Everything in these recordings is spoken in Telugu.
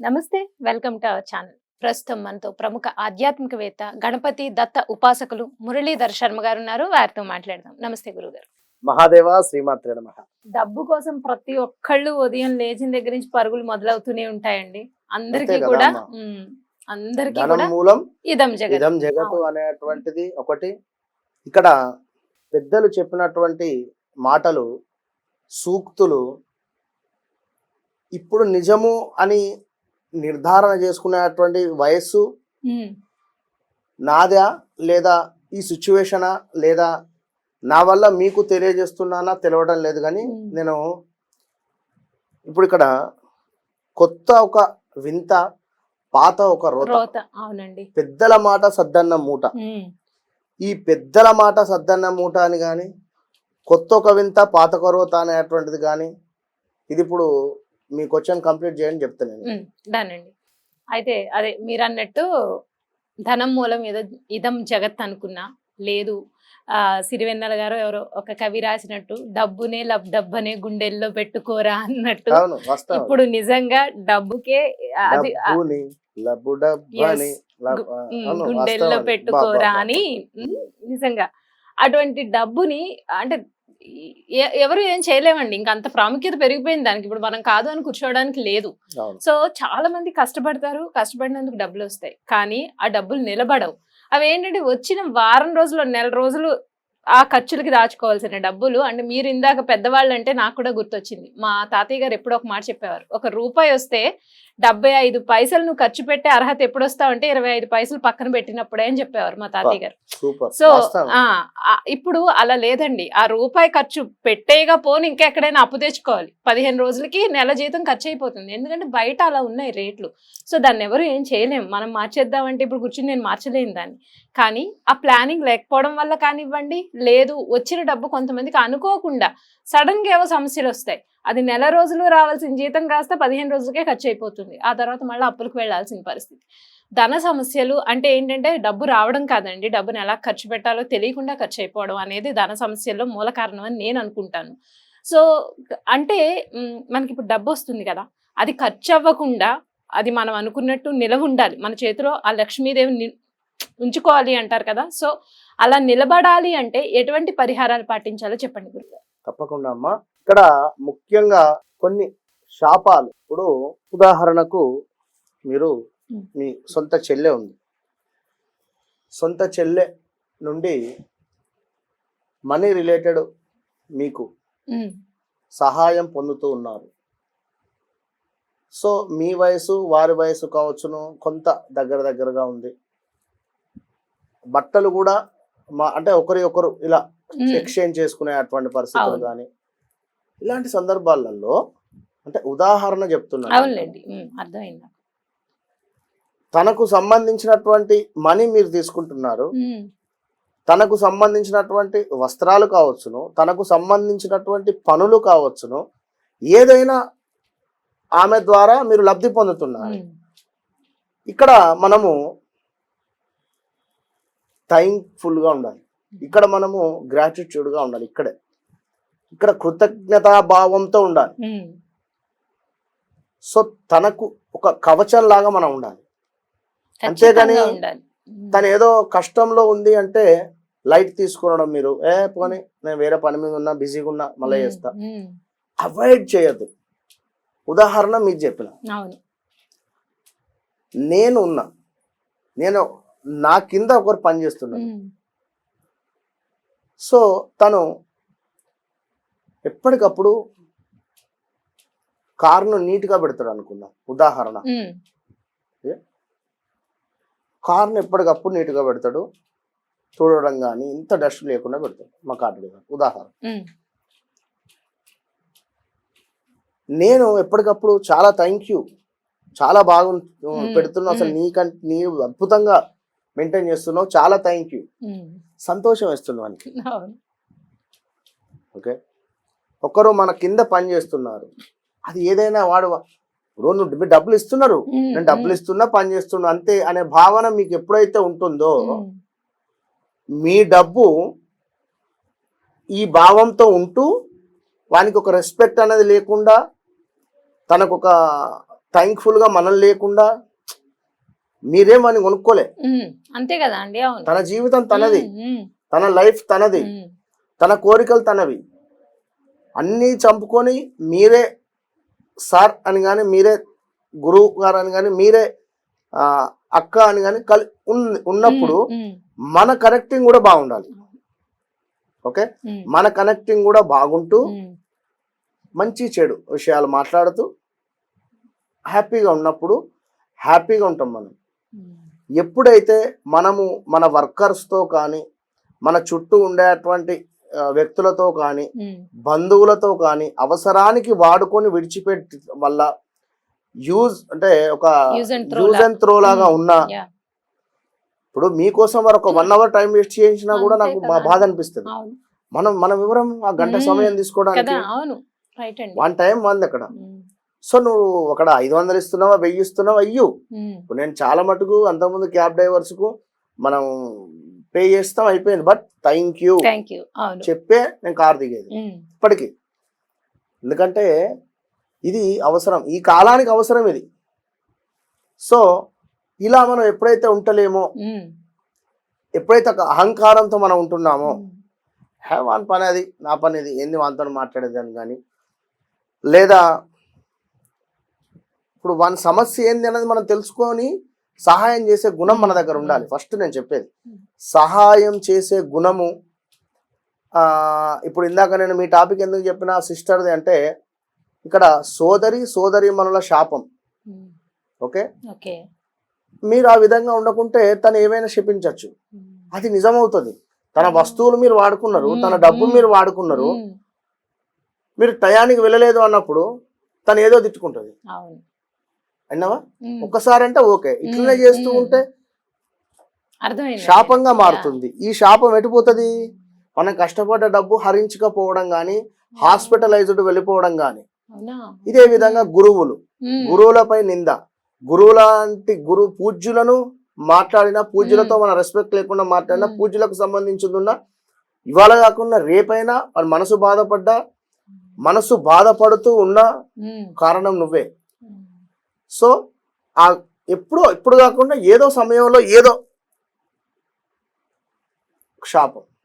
నమస్తే వెల్కమ్ టు అవర్ ఛానల్. ప్రస్తుతం మనతో ప్రముఖ ఆధ్యాత్మికవేత్త గణపతి దత్త ఉపాసకులు మురళీధర్ శర్మ గారు ఉన్నారు. వారితో మాట్లాడదాం. నమస్తే గురుగారు. మహాదేవ శ్రీమాత్రే నమ. డబ్బు కోసం ప్రతి ఒక్కళ్ళు ఉదయం లేచిన దగ్గర నుంచి పరుగులు మొదలవుతూనే ఉంటాయండి. అందరికీ కూడా అందరికీ కూడా మూలం ఇదం జగత్. ఇదం జగత్తు అవును. అనేటువంటిది ఒకటి. ఇక్కడ పెద్దలు చెప్పినటువంటి మాటలు సూక్తులు ఇప్పుడు నిజము అని నిర్ధారణ చేసుకునేటువంటి వయస్సు ఉమ్, నాదా లేదా ఈ సిచ్యువేషనా లేదా నా వల్ల మీకు తెలియజేస్తున్నానా తెలవడం లేదు కానీ Hmm. నేను ఇప్పుడు ఇక్కడ కొత్త ఒక వింత పాత ఒక రోత. అవునండి. పెద్దల మాట సద్దన్న మూట. ఉమ్, ఈ పెద్దల మాట సద్దన్న మూట అని కానీ కొత్త ఒక వింత పాత ఒక రోత అనేటువంటిది కానీ ఇది ఇప్పుడు మీ క్వశ్చన్ కంప్లీట్ చేయని చెప్తాను డన్ అండి. అయితే అదే మీరు అన్నట్టు ధనం మూలం ఏదో ఇదం జగత్ అనుకున్నా లేదు. ఆ సిరివెన్నెల గారు ఎవరో ఒక కవి రాసినట్టు డబ్బునే లబ్ డబ్బనే గుండెల్లో పెట్టుకోరా అన్నట్టు. ఇప్పుడు నిజంగా డబ్బుకే అది గుండెల్లో. పెట్టుకోరా అని నిజంగా. అటువంటి డబ్బుని అంటే ఎవరు ఏం చేయలేమండి. ఇంకా అంత ప్రాముఖ్యత పెరిగిపోయింది దానికి. ఇప్పుడు మనం కాదు అని కూర్చోవడానికి లేదు. సో చాలా మంది కష్టపడతారు. కష్టపడినందుకు డబ్బులు వస్తాయి. కానీ ఆ డబ్బులు నిలబడవు. అవి ఏంటంటే వచ్చిన వారం రోజులు నెల రోజులు ఆ ఖర్చులకి దాచుకోవాల్సిన డబ్బులు. అంటే మీరు ఇందాక పెద్దవాళ్ళు అంటే నాకు కూడా గుర్తొచ్చింది. మా తాతయ్య గారు ఎప్పుడో ఒక మాట చెప్పేవారు. ఒక రూపాయి వస్తే డెబ్బై ఐదు పైసలు నువ్వు ఖర్చు పెట్టే అర్హత ఎప్పుడు వస్తావు అంటే ఇరవై ఐదు పైసలు పక్కన పెట్టినప్పుడే అని చెప్పేవారు మా తాతయ్య గారు. సో ఇప్పుడు అలా లేదండి. ఆ రూపాయి ఖర్చు పెట్టేగా పోని ఇంకా ఎక్కడైనా అప్పు తెచ్చుకోవాలి. పదిహేను రోజులకి నెల జీతం ఖర్చు అయిపోతుంది ఎందుకంటే బయట అలా ఉన్నాయి రేట్లు. సో దాన్ని ఎవరు ఏం చేయలేం. మనం మార్చేద్దామంటే ఇప్పుడు కూర్చుని నేను మార్చలేను దాన్ని. కానీ ఆ ప్లానింగ్ లేకపోవడం వల్ల కానివ్వండి లేదు వచ్చిన డబ్బు కొంతమందికి అనుకోకుండా సడన్గా ఏవో సమస్యలు వస్తాయి. అది నెల రోజులు రావాల్సిన జీతం కాస్త పదిహేను రోజులకే ఖర్చు అయిపోతుంది ఆ తర్వాత మళ్ళీ అప్పులకు వెళ్ళాల్సిన పరిస్థితి. ధన సమస్యలు అంటే ఏంటంటే డబ్బు రావడం కాదండి. డబ్బుని ఎలా ఖర్చు పెట్టాలో తెలియకుండా ఖర్చు అయిపోవడం అనేది ధన సమస్యల్లో మూల కారణం అని నేను అనుకుంటాను. సో అంటే మనకి ఇప్పుడు డబ్బు వస్తుంది కదా. అది ఖర్చు అవ్వకుండా అది మనం అనుకున్నట్టు నిలవ ఉండాలి. మన చేతిలో ఆ లక్ష్మీదేవి ఉంచుకోవాలి అంటారు కదా. సో అలా నిలబడాలి అంటే ఎటువంటి పరిహారాలు పాటించాలో చెప్పండి గురుగారు. తప్పకుండా అమ్మా. ఇక్కడ ముఖ్యంగా కొన్ని శాపాలు. ఇప్పుడు ఉదాహరణకు మీరు మ్. సొంత చెల్లె ఉంది. సొంత చెల్లె నుండి మనీ రిలేటెడ్ మీకు సహాయం పొందుతూ ఉన్నారు. సో మీ వయసు వారి వయసు కావచ్చును. కొంత దగ్గర దగ్గరగా ఉంది. బట్టలు కూడా మా అంటే ఒకరి ఒకరు ఇలా ఎక్స్చేంజ్ చేసుకునే అటువంటి పరిస్థితులు. కానీ ఇలాంటి సందర్భాలలో అంటే ఉదాహరణ చెప్తున్నాను అవునులేండి. అర్థమైంది నాకు. తనకు సంబంధించినటువంటి మనీ మీరు తీసుకుంటున్నారు. తనకు సంబంధించినటువంటి వస్త్రాలు కావచ్చును తనకు సంబంధించినటువంటి పనులు కావచ్చును ఏదైనా ఆమె ద్వారా మీరు లబ్ధి పొందుతున్నారు. ఇక్కడ మనము థ్యాంక్ఫుల్గా ఉండాలి. ఇక్కడ మనము గ్రాటిట్యూడ్గా ఉండాలి. ఇక్కడే. ఇక్కడ కృతజ్ఞతా భావంతో ఉండాలి సో తనకు ఒక కవచం లాగా మనం ఉండాలి. అంతేగాని తను ఏదో కష్టంలో ఉంది అంటే లైట్ తీసుకునడం మీరు ఏ పోనీ నేను వేరే పని మీద ఉన్నా బిజీగా ఉన్నా మళ్ళీ చేస్తా. అవాయిడ్ చేయొద్దు. ఉదాహరణ మీకు చెప్పిన. నేను ఉన్నా నేను నా కింద ఒకరు పని చేస్తున్నాను సో తను ఎప్పటికప్పుడు కారును నీట్గా పెడతాడు అనుకుందాం. ఉదాహరణ. కారును ఎప్పటికప్పుడు నీట్గా పెడతాడు. చూడడం కానీ ఇంత డస్ట్ లేకుండా పెడతాడు. మా కార్డు ఉదాహరణ. నేను ఎప్పటికప్పుడు చాలా థ్యాంక్ యూ చాలా బాగు. పెడుతున్నావు. అసలు. నీకంటే నీ అద్భుతంగా మెయింటైన్ చేస్తున్నావు. చాలా థ్యాంక్ యూ సంతోషం వేస్తున్నావు అని ఓకే? ఒకరు మన కింద పని చేస్తున్నారు. అది ఏదైనా వాడు ఇప్పుడు నువ్వు డబ్బులు ఇస్తున్నారు. నేను డబ్బులు ఇస్తున్నా పని చేస్తున్నా అంతే అనే భావన మీకు ఎప్పుడైతే ఉంటుందో మీ డబ్బు ఈ భావంతో ఉంటూ వానికి ఒక రెస్పెక్ట్ అనేది లేకుండా తనకు ఒక థ్యాంక్ఫుల్గా మనం లేకుండా మీరేమని కొనుక్కోలే. ఉమ్, అంతే కదా అండి తన జీవితం తనది. తన లైఫ్ తనది. తన కోరికలు తనవి. అన్నీ చంపుకొని మీరే సార్ అని కానీ మీరే గురువు గారు అని కానీ మీరే అక్క అని కానీ కలి ఉన్న- ఉన్నప్పుడు మన కనెక్టింగ్ కూడా బాగుండాలి. ఓకే? మన కనెక్టింగ్ కూడా బాగుంటూ మంచి చెడు విషయాలు మాట్లాడుతూ హ్యాపీగా ఉన్నప్పుడు హ్యాపీగా ఉంటాం మనం. ఎప్పుడైతే మనము మన వర్కర్స్తో కానీ మన చుట్టూ ఉండేటువంటి వ్యక్తులతో కానీ బంధువులతో కానీ అవసరానికి వాడుకొని విడిచిపెట్టి వల్ల యూజ్ అంటే ఒక యూజ్ అండ్ త్రో లాగా. ఉన్నా ఇప్పుడు మీకోసం వారు ఒక వన్ అవర్ టైం వేస్ట్ చేయించినా కూడా నాకు బాధ అనిపిస్తుంది. మనం మనం వివరం ఆ గంట సమయం తీసుకోవడానికి వన్ టైం వంద అక్కడ. సో నువ్వు అక్కడ ఐదు వందలు ఇస్తున్నావా వెయ్యి ఇస్తున్నావా అయ్యు నేను చాలా మటుకు అంతకుముందు క్యాబ్ డ్రైవర్స్కు మనం పే చేస్తాం అయిపోయింది. But thank you. చెప్పే నేను కార్ దిగేది. ఇప్పటికి. ఎందుకంటే ఇది అవసరం. ఈ కాలానికి అవసరం ఇది. సో ఇలా మనం ఎప్పుడైతే ఉంటలేమో ఎప్పుడైతే ఒక అహంకారంతో మనం ఉంటున్నామో హే వాని పని అది నా పని ఇది ఏంది వానితో మాట్లాడేదాన్ని కానీ. లేదా ఇప్పుడు వాని సమస్య ఏంది అనేది మనం తెలుసుకొని సహాయం చేసే గుణం మన దగ్గర ఉండాలి. ఫస్ట్ నేను చెప్పేది. సహాయం చేసే గుణము ఇప్పుడు ఇందాక నేను మీ టాపిక్ ఎందుకు చెప్పిన సిస్టర్ది అంటే ఇక్కడ సోదరి సోదరి మనుల శాపం. Um, okay? ఓకే. మీరు ఆ విధంగా ఉండకుంటే తను ఏమైనా శపించవచ్చు అది నిజమవుతుంది. తన వస్తువులు మీరు వాడుకున్నారు తన డబ్బు మీరు వాడుకున్నారు. మీరు టయానికి వెళ్ళలేదు అన్నప్పుడు తను ఏదో తిట్టుకుంటుంది. అన్నావా ఒక్కసారి అంటే ఓకే. ఇట్లనే చేస్తూ. ఉంటే శాపంగా మారుతుంది. ఈ శాపం ఎటుపోతుంది మనం కష్టపడ్డ డబ్బు హరించకపోవడం కానీ హాస్పిటలైజ్డ్ వెళ్ళిపోవడం అవునా? ఇదే విధంగా గురువులు. గురువులపై నింద. గురువులాంటి గురు పూజ్యులను మాట్లాడిన పూజ్యులతో మన రెస్పెక్ట్ లేకుండా మాట్లాడిన. పూజ్యులకు సంబంధించింది ఉన్న ఇవాళ కాకుండా రేపైనా వాళ్ళ మనసు బాధపడ్డా మనసు బాధపడుతూ ఉన్న కారణం నువ్వే. సో ఆ ఎప్పుడో ఇప్పుడు కాకుండా ఏదో సమయంలో ఏదో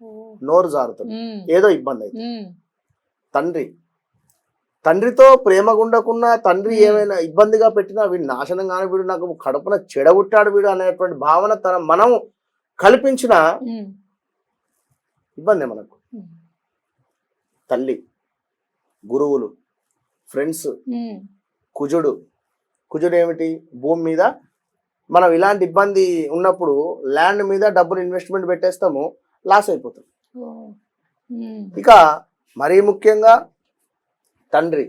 ఓ, నోరు జారుతుంది ఏదో ఇబ్బంది అయితే తండ్రి తండ్రితో ప్రేమ గుండకున్నా తండ్రి. ఏమైనా ఇబ్బందిగా పెట్టినా వీడు నాశనం కాని వీడు నాకు కడుపున చెడగొట్టాడు వీడు అనేటువంటి భావన తన మనం కల్పించిన ఇబ్బంది మనకు. తల్లి గురువులు ఫ్రెండ్స్ కుజుడు కుజుడు ఏమిటి? భూమి మీద. మనం ఇలాంటి ఇబ్బంది ఉన్నప్పుడు ల్యాండ్ మీద డబ్బులు ఇన్వెస్ట్మెంట్ పెట్టేస్తాము లాస్ అయిపోతాం. ఓ, ఉమ్, ఇక మరీ ముఖ్యంగా తండ్రి.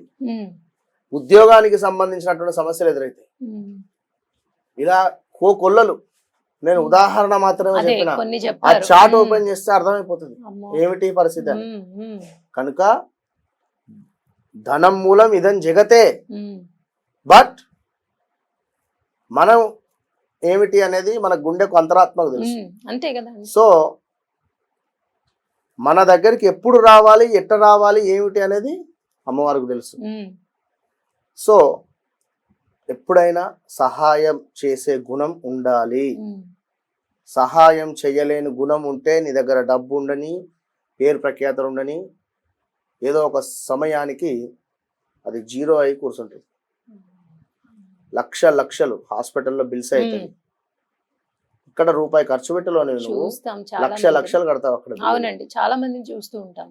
ఉద్యోగానికి సంబంధించినటువంటి సమస్యలు ఎదురైతాయి. ఉమ్. ఇలా కో కొల్లలు. నేను ఉదాహరణ మాత్రమే చెప్పిన. ఆ చాట్ ఓపెన్ చేస్తే అర్థమైపోతుంది. ఏమిటి పరిస్థితి అని. కనుక ధనం మూలం ఇదం జగతే. బట్ మనం ఏమిటి అనేది మన గుండెకు అంతరాత్మకు తెలుసు. అంతే కదా సో మన దగ్గరికి ఎప్పుడు రావాలి ఎట్ట రావాలి ఏమిటి అనేది అమ్మవారికి తెలుసు. సో ఎప్పుడైనా సహాయం చేసే గుణం ఉండాలి. సహాయం చేయలేని గుణం ఉంటే నీ దగ్గర డబ్బు ఉండని పేరు ప్రఖ్యాతలు ఉండని ఏదో ఒక సమయానికి అది జీరో అయి కూర్చుంటుంది. లక్ష లక్షలు హాస్పిటల్లో బిల్స్ అవుతాయి. ఇక్కడ రూపాయి ఖర్చు పెట్టలోనే లక్ష మంది. లక్షలు కడతావు అక్కడ. అవునండి చాలా మందిని చూస్తూ ఉంటాం.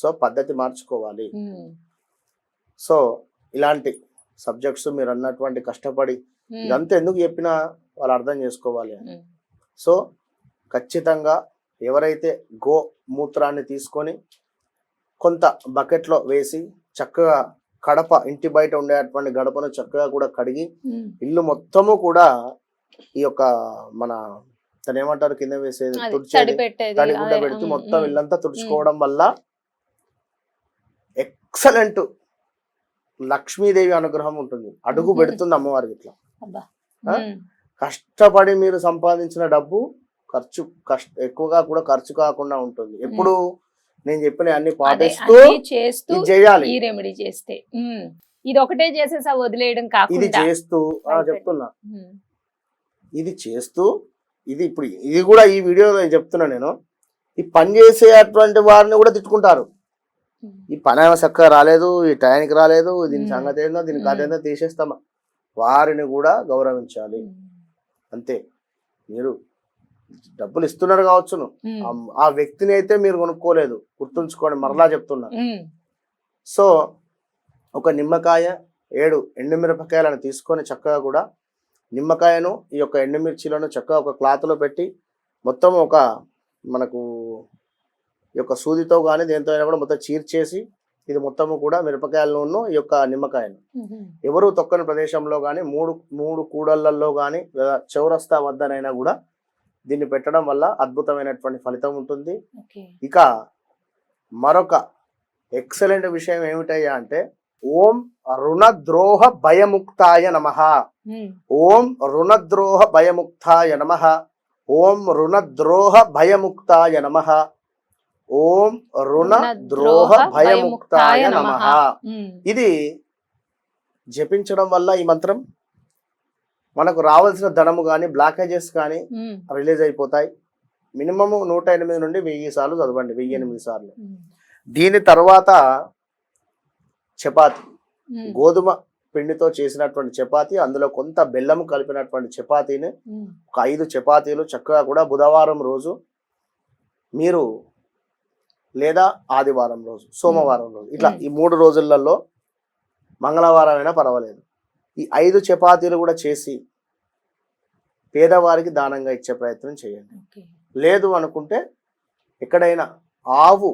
సో పద్ధతి మార్చుకోవాలి. సో ఇలాంటి సబ్జెక్ట్స్ మీరు అన్నటువంటి కష్టపడి ఇదంతా ఎందుకు చెప్పినా వాళ్ళు అర్థం చేసుకోవాలి సో ఖచ్చితంగా ఎవరైతే గో మూత్రాన్ని తీసుకొని కొంత బకెట్లో వేసి చక్కగా కడప ఇంటి బయట ఉండేటువంటి గడపను చక్కగా కూడా కడిగి. ఇల్లు మొత్తము కూడా ఈ యొక్క మన తను ఏమంటారు? కింద వేసేది తుడిచేది తడి పెట్టేది తడి గుడ్డ అదే, పెడితే మొత్తం ఇల్లంతా తుడుచుకోవడం వల్ల ఎక్సలెంట్ లక్ష్మీదేవి అనుగ్రహం ఉంటుంది. అడుగు. పెడుతుంది అమ్మవారికి ఇట్లా కష్టపడి మీరు సంపాదించిన డబ్బు ఖర్చు కష్ట ఎక్కువగా కూడా ఖర్చు కాకుండా ఉంటుంది. ఎప్పుడు నేను చెప్పిన అన్ని పాటిస్తూ చేస్తూ చేయాలి. ఈ రెమెడీ చేస్తే. ఇది ఒకటే చేసేసా వదిలేయడం ఇది చేస్తూ. చెప్తున్నా. ఇది చేస్తూ ఇది ఇప్పుడు ఇది కూడా ఈ వీడియోలో చెప్తున్నా నేను. ఈ పని చేసేటువంటి వారిని కూడా తిట్టుకుంటారు. ఈ పని ఏమో చక్కగా రాలేదు ఈ టైంకి రాలేదు దీని. సంగతి ఏందో దీని. కథ ఏందో తీసేస్తామా? వారిని కూడా గౌరవించాలి. అంతే. మీరు డబ్బులు ఇస్తున్నారు కావచ్చును ఆ- వ్యక్తిని అయితే మీరు కొనుక్కోలేదు. గుర్తుంచుకోండి మరలా చెప్తున్నా. ఉమ్, సో ఒక నిమ్మకాయ ఏడు ఎండుమిరపకాయలను తీసుకొని చక్కగా కూడా నిమ్మకాయను ఈ యొక్క ఎండుమిర్చిలను చక్కగా ఒక క్లాత్లో పెట్టి మొత్తం ఒక మనకు ఈ యొక్క సూదితో కానీ దేంతో అయినా కూడా మొత్తం చీర్చేసి ఇది మొత్తము కూడా మిరపకాయలను ఈ యొక్క నిమ్మకాయను. ఎవరు తొక్కని ప్రదేశంలో కానీ మూడు మూడు కూడళ్ళలో కానీ లేదా చౌరస్తా వద్దనైనా కూడా దీన్ని పెట్టడం వల్ల అద్భుతమైనటువంటి ఫలితం ఉంటుంది. ఇక మరొక ఎక్సలెంట్ విషయం ఏమిటయ్యా అంటే ఓం రుణద్రోహ భయముక్తాయ నమ. ఓం రుణద్రోహ భయముక్తాయ నమ. ఓం రుణద్రోహ భయముక్తాయ నమ. ఓం రుణద్రోహ భయముక్తాయ నమ. ఇది జపించడం వల్ల ఈ మంత్రం మనకు రావాల్సిన ధనము కానీ బ్లాకేజెస్ కానీ రిలీజ్ అయిపోతాయి. మినిమం నూట ఎనిమిది నుండి వెయ్యి సార్లు చదవండి వెయ్యి ఎనిమిది సార్లు. దీని తర్వాత చపాతి. గోధుమ పిండితో చేసినటువంటి చపాతి అందులో కొంత బెల్లం కలిపినటువంటి చపాతీని ఒక ఐదు చపాతీలు చక్కగా కూడా బుధవారం రోజు మీరు లేదా ఆదివారం రోజు సోమవారం రోజు ఇట్లా. ఈ మూడు రోజులలో మంగళవారం అయినా పర్వాలేదు. ఈ ఐదు చపాతీలు కూడా చేసి పేదవారికి దానంగా ఇచ్చే ప్రయత్నం చేయండి. లేదు అనుకుంటే ఎక్కడైనా ఆవు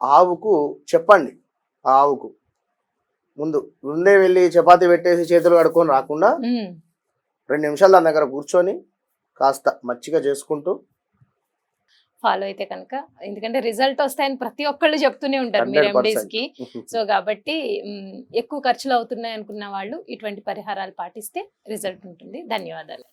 ఆవుకు చెప్పండి. ఆవుకు. ముందు ముందే వెళ్ళి చపాతీ పెట్టేసి చేతులు కడుక్కొని రాకుండా రెండు నిమిషాలు దాని దగ్గర కూర్చొని కాస్త మచ్చిగా చేసుకుంటూ ఫాలో అయితే కనుక. ఎందుకంటే రిజల్ట్ వస్తాయని ప్రతి ఒక్కళ్ళు చెప్తూనే ఉంటారు మీరు 100%. ఎండీస్కి. సో కాబట్టి ఎక్కువ ఖర్చులు అవుతున్నాయి అనుకున్న వాళ్ళు ఇటువంటి పరిహారాలు పాటిస్తే రిజల్ట్ ఉంటుంది. ధన్యవాదాలు.